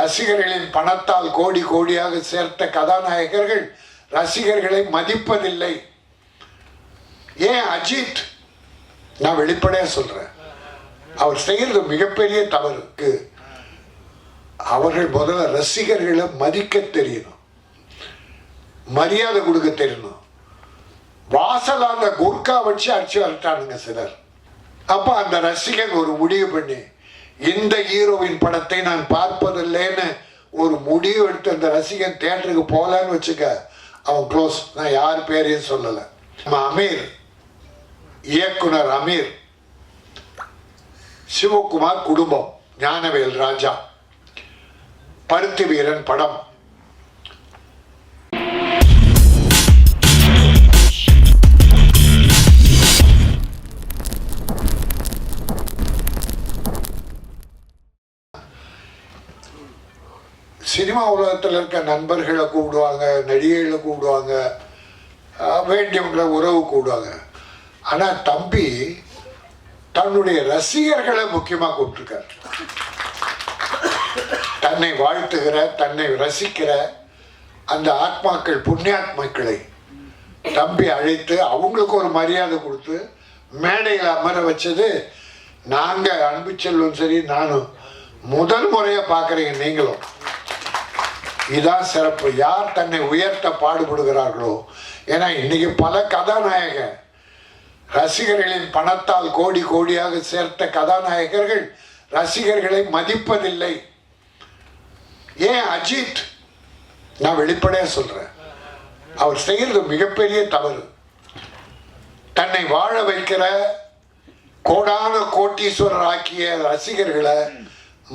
ரசிகர்களின் பணத்தால் கோடி கோடியாக சேர்த்த கதாநாயகர்கள் ரசிகர்களை மதிப்பதில்லை. ஏன் அஜித்? நான் வெளிப்படையா சொல்றேன். அவர் செய்கிறது மிகப்பெரிய தவறுக்கு அவர்கள் முதல்ல ரசிகர்களை மதிக்க தெரியணும். மரியாதை கொடுக்க தெரியணும். வாசல் அந்த குர்கா வச்சு அடிச்சு வரட்டானுங்க சிலர். அப்ப அந்த ரசிகன் ஒரு முடிவு பண்ணி இந்த ஹீரோவின் படத்தை நான் பார்ப்பதில்லைன்னு ஒரு முடிவு எடுத்து அந்த ரசிகன் தேட்டருக்கு போகலான்னு வச்சுக்க அவன் க்ளோஸ் நான் யார் பேரையும் சொல்லலை. நம்ம அமீர் இயக்குனர் அமீர் சிவகுமார் குடும்பம் ஞானவேல் ராஜா. பருத்தி வீரன் படம். சினிமா உலகத்தில் இருக்க நண்பர்களை கூப்பிடுவாங்க நடிகைகளை கூப்பிடுவாங்க வேண்டியவங்கள உறவு கூப்பிடுவாங்க. ஆனால் தம்பி தன்னுடைய ரசிகர்களை முக்கியமாக கூப்பிட்டுருக்கார். தன்னை வாழ்த்துகிற தன்னை ரசிக்கிற அந்த ஆத்மாக்கள் புண்ணியாத்மாக்களை தம்பி அழைத்து அவங்களுக்கு ஒரு மரியாதை கொடுத்து மேடையில் அமர வச்சது நாங்கள் அன்பு செல்வம் சரி நானும். முதல் முறையாக பார்க்குறீங்க நீங்களும். இதான் சிறப்பு. யார் தன்னை உயர்த்த பாடுபடுகிறார்களோ? ஏன்னா இன்னைக்கு பல கதாநாயகர் ரசிகர்களின் பணத்தால் கோடி கோடியாக சேர்த்த கதாநாயகர்கள் ரசிகர்களை மதிப்பதில்லை. ஏன் அஜித்? நான் வெளிப்படையா சொல்றேன். அவர் செய்கிறது மிகப்பெரிய தவறு. தன்னை வாழ வைக்கிற கோடான கோட்டீஸ்வரர் ஆக்கிய ரசிகர்களை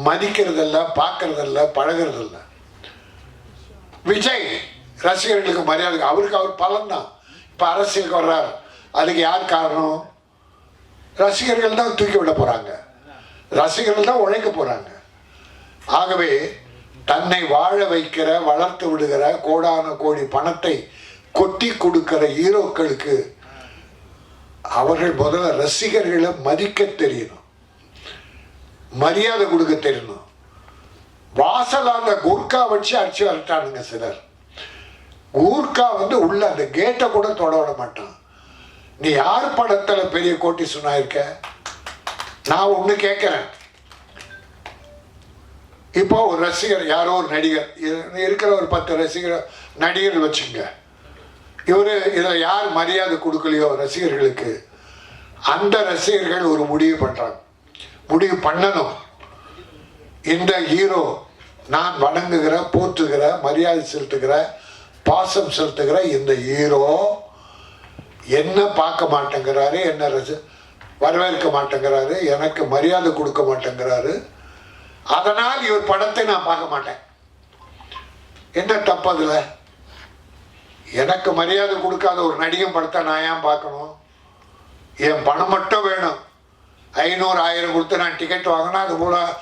மதிக்கிறதில்ல பார்க்கறதில்ல பழகிறதில்லை. விஜய் ரசிகர்களுக்கு மரியாதை அவருக்கு அவர் பலன் தான் இப்போ அரசியலுக்கு வர்றார். அதுக்கு யார் காரணம்? ரசிகர்கள் தான் தூக்கி விட போகிறாங்க ரசிகர்கள் தான் உழைக்க போகிறாங்க ஆகவே தன்னை வாழ வைக்கிற வளர்த்து விடுகிற கோடான கோடி பணத்தை கொட்டி கொடுக்கிற ஹீரோக்களுக்கு அவர்கள் முதல்ல ரசிகர்களை மதிக்க தெரியணும். மரியாதை கொடுக்க தெரியணும். வாசல் அந்த குர்கா வச்சு அடிச்சு வரட்டானுங்க சிலர். கூர்க்கா வந்து உள்ள அந்த கேட்டை கூட தொட விட மாட்டான். நீ யார் படத்துல பெரிய கோட்டி சொன்னாயிருக்க நான் ஒண்ணு கேட்கிறேன் இப்போ ஒரு ரசிகர் யாரோ ஒரு நடிகர் இருக்கிற ஒரு பத்து ரசிகர் நடிகர் வச்சுங்க. இவர் இதில் யார் மரியாதை கொடுக்கலையோ ரசிகர்களுக்கு அந்த ரசிகர்கள் ஒரு முடிவு பண்ணுறாங்க முடிவு பண்ணணும். இந்த ஹீரோ நான் வணங்குகிற போற்றுகிற மரியாதை செலுத்துகிற பாசம் செலுத்துகிற இந்த ஹீரோ என்ன பார்க்க மாட்டேங்கிறாரு என்ன ரசி வரவேற்க மாட்டேங்கிறாரு எனக்கு மரியாதை கொடுக்க மாட்டேங்கிறாரு அதனால் இவர் படத்தை நான் பார்க்க மாட்டேன். என்ன தப்பு அதில்? எனக்கு மரியாதை கொடுக்காத ஒரு நடிகன் படத்தை நான் ஏன் பார்க்கணும்? என் பணம் மட்டும் வேணும். ஐநூறு ஆயிரம் கொடுத்து நான் டிக்கெட் வாங்கினா அது போல்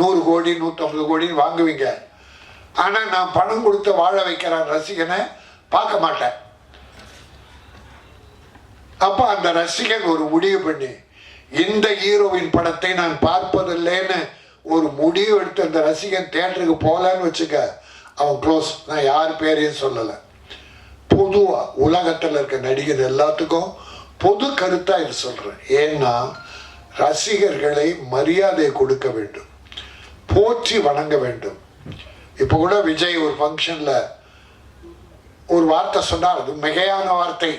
நூறு கோடி நூற்றம்பது கோடின்னு வாங்குவீங்க. ஆனால் நான் பணம் கொடுத்து வாழ வைக்கிறான் ரசிகனை பார்க்க மாட்டேன். அப்போ அந்த ரசிகன் ஒரு முடிவு பண்ணி இந்த ஹீரோவின் படத்தை நான் பார்ப்பதில்லைன்னு ஒரு முடிவு எடுத்து அந்த ரசிகன் தேட்டருக்கு போகலான்னு வச்சுக்க அவன் க்ளோஸ். நான் யார் பேரையும் சொல்லலை. பொதுவாக உலகத்தில் இருக்க நடிகர் எல்லாத்துக்கும் பொது கருத்தாக இது சொல்கிறேன் ஏன்னா ரசிகர்களை மரியாதை கொடுக்க வேண்டும். போற்றி வணங்க வேண்டும். இப்போ கூட விஜய் ஒரு ஃபங்க்ஷனில் ஒரு வார்த்தை சொன்னார் அது மிகையான வார்த்தை.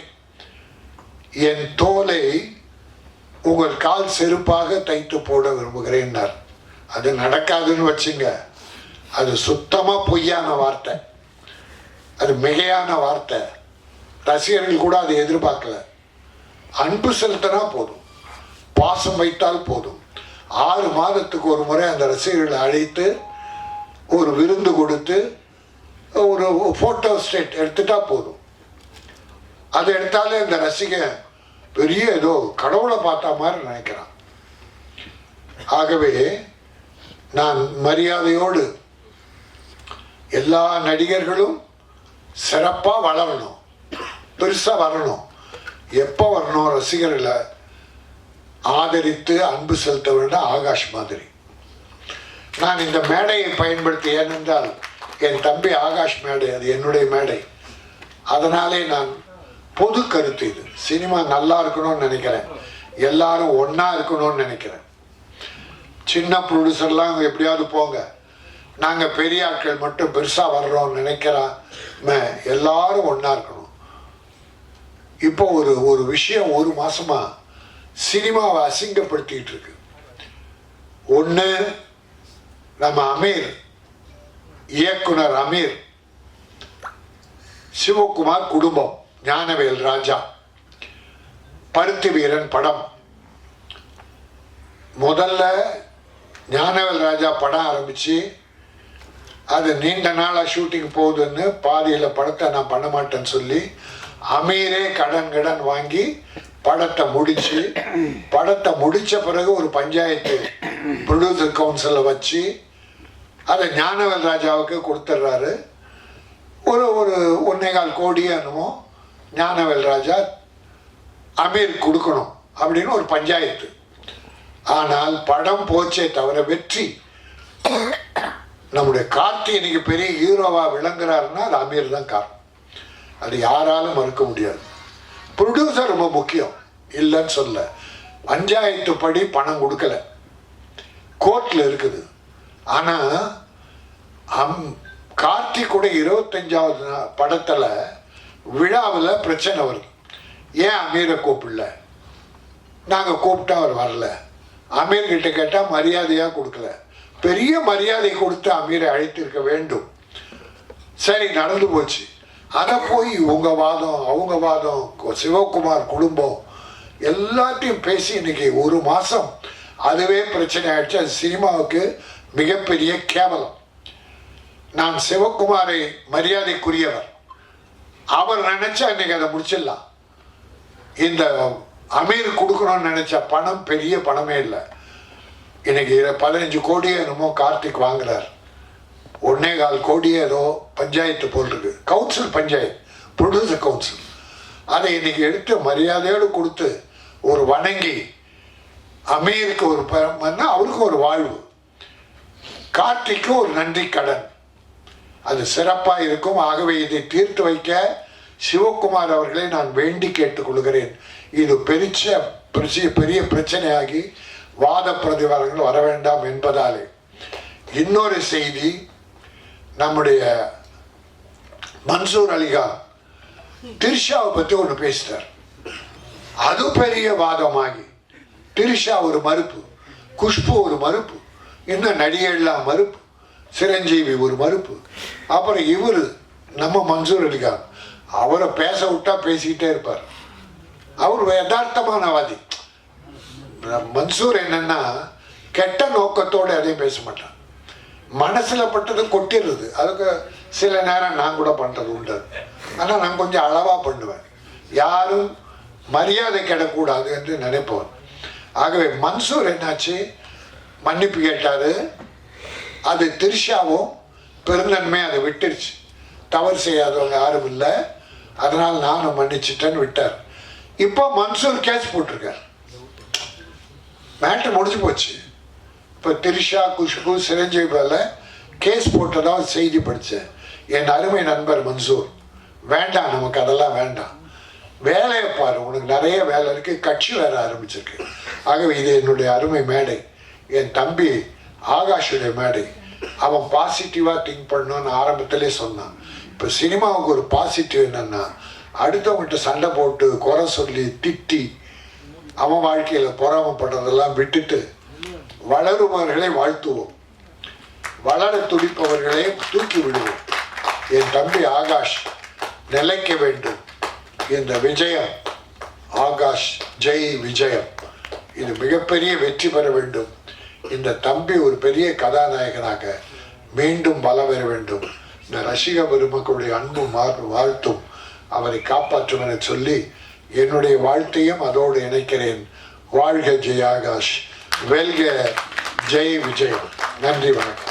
என் தோலை உங்கள் கால் செருப்பாக தைத்து போட விரும்புகிறேன்னார். அது நடக்காதுன்னு வச்சுங்க. அது சுத்தமாக பொய்யான வார்த்தை. அது மிகையான வார்த்தை. ரசிகர்கள் கூட அதை எதிர்பார்க்கல. அன்பு செலுத்தினா போதும். பாசம் வைத்தால் போதும். ஆறு மாதத்துக்கு ஒரு முறை அந்த ரசிகர்களை அழைத்து ஒரு விருந்து கொடுத்து ஒரு ஃபோட்டோ ஸ்டேட் எடுத்துட்டா போதும். அதை எடுத்தாலே அந்த ரசிகன் பெரிய ஏதோ கடவுளை பார்த்த மாதிரி நினைக்கிறான். ஆகவே நான் மரியாதையோடு எல்லா நடிகர்களும் சிறப்பாக வளரணும். பெருசாக வரணும். எப்போ வரணும் ரசிகர்களை ஆதரித்து அன்பு செலுத்த ஆகாஷ் மாதிரி. நான் இந்த மேடையை பயன்படுத்தி ஏனென்றால் என் தம்பி ஆகாஷ் மேடை அது என்னுடைய மேடை. அதனாலே நான் பொது கருத்து இது. சினிமா நல்லா இருக்கணும்னு நினைக்கிறேன். எல்லாரும் ஒன்றா இருக்கணும்னு நினைக்கிறேன். சின்ன ப்ரொடியூசர்லாம் எப்படியாவது போங்க. நாங்கள் பெரிய ஆட்கள் மட்டும் பெருசாக வர்றோம்னு நினைக்கிறாம எல்லாரும் ஒன்றா இருக்கணும். இப்போ ஒரு ஒரு விஷயம் ஒரு மாதமாக சினிமாவை அசிங்கப்படுத்திட்டு இருக்கு ஒன்று நம்ம அமீர் இயக்குனர் அமீர் சிவகுமார் குடும்பம் ஞானவேல் ராஜா பருத்தி வீரன் படம். முதல்ல ஞானவேல் ராஜா படம் ஆரம்பிச்சு அது நீண்ட நாளாக ஷூட்டிங் போகுதுன்னு பாதியில் படத்தை நான் பண்ண மாட்டேன்னு சொல்லி அமீரே கடன் கடன் வாங்கி படத்தை முடிச்சு படத்தை முடிச்ச பிறகு ஒரு பஞ்சாயத்து ப்ரொடியூசர் கவுன்சிலை வச்சு அதை ஞானவேல் ராஜாவுக்கு கொடுத்துட்றாரு. ஒரு ஒரு ஒன்னேகால் கால் என்னமோ ஞானவேல் ராஜா அமீர் கொடுக்கணும் அப்படின்னு ஒரு பஞ்சாயத்து. ஆனால் படம் போச்சே தவிர வெற்றி. நம்முடைய கார்த்தி இன்னைக்கு பெரிய ஹீரோவாக விளங்குறாருன்னா அது அமீர் தான் காரணம். அது யாராலும் மறுக்க முடியாது. ப்ரொடியூசர் ரொம்ப முக்கியம். இல்லைன்னு சொல்ல பஞ்சாயத்து படி பணம் கொடுக்கல. கோர்ட்டில் இருக்குது. ஆனால் அம் கார்த்தி கூட இருபத்தஞ்சாவது படத்தில் விழாவில் பிரச்சனை வருது. ஏன் அமீரை கூப்பிடல? நாங்கள் கூப்பிட்டா அவர் வரல. அமீர் கிட்ட மரியாதையாக கொடுக்கல. பெரிய மரியாதை கொடுத்து அமீரை அழைத்திருக்க வேண்டும். சரி நடந்து போச்சு. அதை போய் இவங்க வாதம் அவங்க வாதம் சிவகுமார் குடும்பம் எல்லாத்தையும் பேசி இன்னைக்கு ஒரு மாதம் அதுவே பிரச்சனை ஆயிடுச்சு அது சினிமாவுக்கு மிகப்பெரிய கேவலம். நான் சிவகுமாரை மரியாதைக்குரியவர். அவர் நினைச்சா இன்னைக்கு அதை முடிச்சிடலாம். இந்த அமீர் கொடுக்கணும்னு நினச்ச பணம் பெரிய பணமே இல்லை. இன்னைக்கு பதினஞ்சு கோடி என்னமோ கார்த்திக் வாங்குறாரு. ஒன்னே கால் கோடி ஏதோ பஞ்சாயத்து போட்டிருக்கு. கவுன்சில் பஞ்சாயத்து. ப்ரொடியூசர் கவுன்சில் அதை இன்னைக்கு எடுத்து மரியாதையோடு கொடுத்து ஒரு வணங்கி அமீருக்கு ஒரு பரமன்னா அவருக்கு ஒரு வாழ்வு. கார்த்திக்கு ஒரு நன்றி கடன். அது சிறப்பாக இருக்கும். ஆகவே இதை தீர்த்து வைக்க சிவகுமார் அவர்களை நான் வேண்டி கேட்டுக்கொள்கிறேன். இது பெரிச்ச பெரிய பெரிய பிரச்சனையாகி வாத பிரதிவாதங்கள் வர வேண்டாம் என்பதாலே. இன்னொரு செய்தி நம்முடைய மன்சூர் அலிகான் திரிஷாவை பற்றி ஒன்று பேசிட்டார். அது பெரிய வாதமாகி திரிஷா ஒரு மறுப்பு குஷ்பு ஒரு மறுப்பு இன்னும் நடிகர்லாம் மறுப்பு சிரஞ்சீவி ஒரு மறுப்பு. அப்புறம் இவர் நம்ம மன்சூர் அலிகான் அவரை பேச விட்டா பேசிக்கிட்டே இருப்பார். அவர் யதார்த்தமானவாதி. மன்சூர் என்னன்னா கெட்ட நோக்கத்தோடு எதையும் பேச மாட்டான் மனசில் பட்டது கொட்டிடுறது. அதுக்கு சில நேரம் நான் கூட பண்ணுறது உண்டு. ஆனால் நான் கொஞ்சம் அளவாக பண்ணுவேன். யாரும் மரியாதை கிடக்கூடாது என்று நினைப்பவன் ஆகவே மன்சூர் என்னாச்சு? மன்னிப்பு கேட்டாரு. அது திரிஷாவும் பெருந்தன்மை அதை விட்டுருச்சு. தவறு செய்யாதவங்க யாரும் இல்லை. அதனால் நானும் மன்னிச்சிட்டேன்னு விட்டார். இப்போ மன்சூர் கேஸ் போட்டிருக்கார். மேட்ரு முடிஞ்சு போச்சு. இப்போ திரிஷா குஷ்பு சிரஞ்சீவி மேல கேஸ் போட்டதா செய்தி படித்தேன் என் அருமை நண்பர் மன்சூர். வேண்டாம் நமக்கு அதெல்லாம் வேண்டாம். வேலையை பாரு உனக்கு நிறைய வேலை இருக்கு. கட்சி வேற ஆரம்பிச்சிருக்கு. ஆகவே இது என்னுடைய அருமை மேடை. என் தம்பி ஆகாஷுடைய மேடை. அவன் பாசிட்டிவாக திங்க் பண்ணணும்னு ஆரம்பத்திலே சொன்னான். இப்போ சினிமாவுக்கு ஒரு பாசிட்டிவ் என்னன்னா அடுத்தவங்ககிட்ட சண்டை போட்டு குறை சொல்லி திட்டி அவன் வாழ்க்கையில் பொறாமப்படுறதெல்லாம் விட்டுட்டு வளருபவர்களை வாழ்த்துவோம். வளர துடிப்பவர்களை தூக்கி விடுவோம் என் தம்பி ஆகாஷ் நிலைக்க வேண்டும். இந்த விஜயம் ஆகாஷ் ஜெய் விஜயம். இது மிகப்பெரிய வெற்றி பெற வேண்டும். இந்த தம்பி ஒரு பெரிய கதாநாயகனாக மீண்டும் பல பெற வேண்டும். இந்த ரசிக பெருமக்களுடைய அன்பும் வாழ்த்தும். அவரை காப்பாற்றும் என சொல்லி என்னுடைய வாழ்த்தையும் அதோடு இணைக்கிறேன். வாழ்க ஜெய் ஆகாஷ். வெல்க ஜெய் விஜயம் நன்றி வணக்கம்